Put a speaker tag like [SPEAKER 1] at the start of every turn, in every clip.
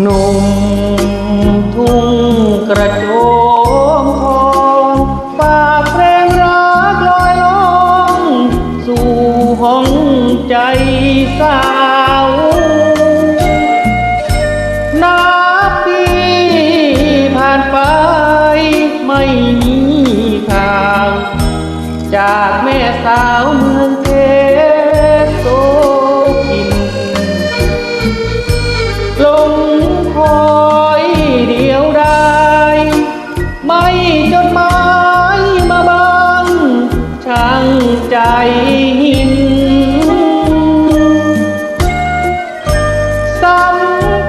[SPEAKER 1] หนุ่มทุ่งกระโจมทองฝากเพลงรักลอยลองสู่ห้องใจสาวนับปีผ่านไปไม่มีข่าว จากแม่สาวเมืองเพ หิน สัม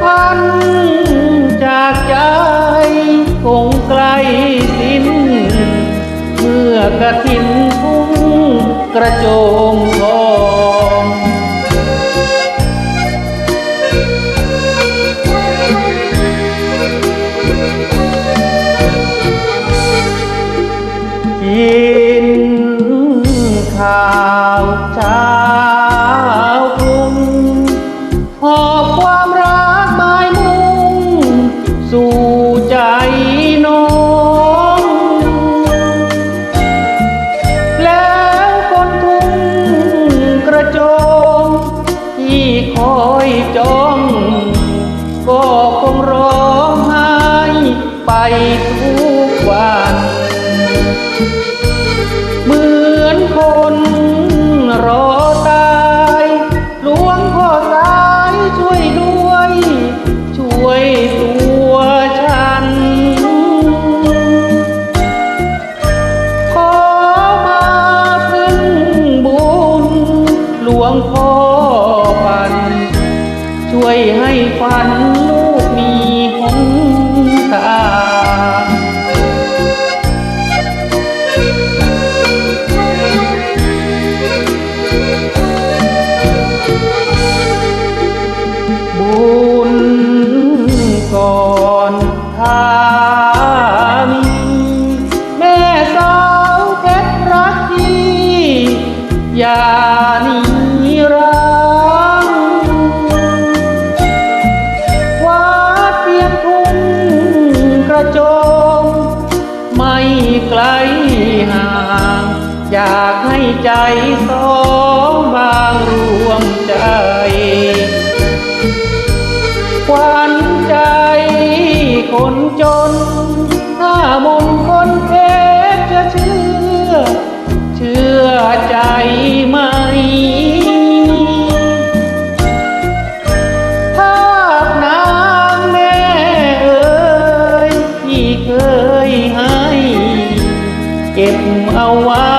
[SPEAKER 1] พันธ์จากใจคงไกลสิ้น เมื่อกระถินพุ่งกระโจม ข้าวเช้ากรุงหอบความรักหมายมุ่ง สู่ใจน้อง แล้วคนทุ่งกระโจมที่คอยจ้อง ก็คงร้องไห้ไปทุกวัน อนทามีแม่สาวเพชรรักที่อย่าหนีรังวัดเพียงทุ่งกระโจม ไม่ไกลห่าง อยากให้ใจสอ เก็บเอาไว้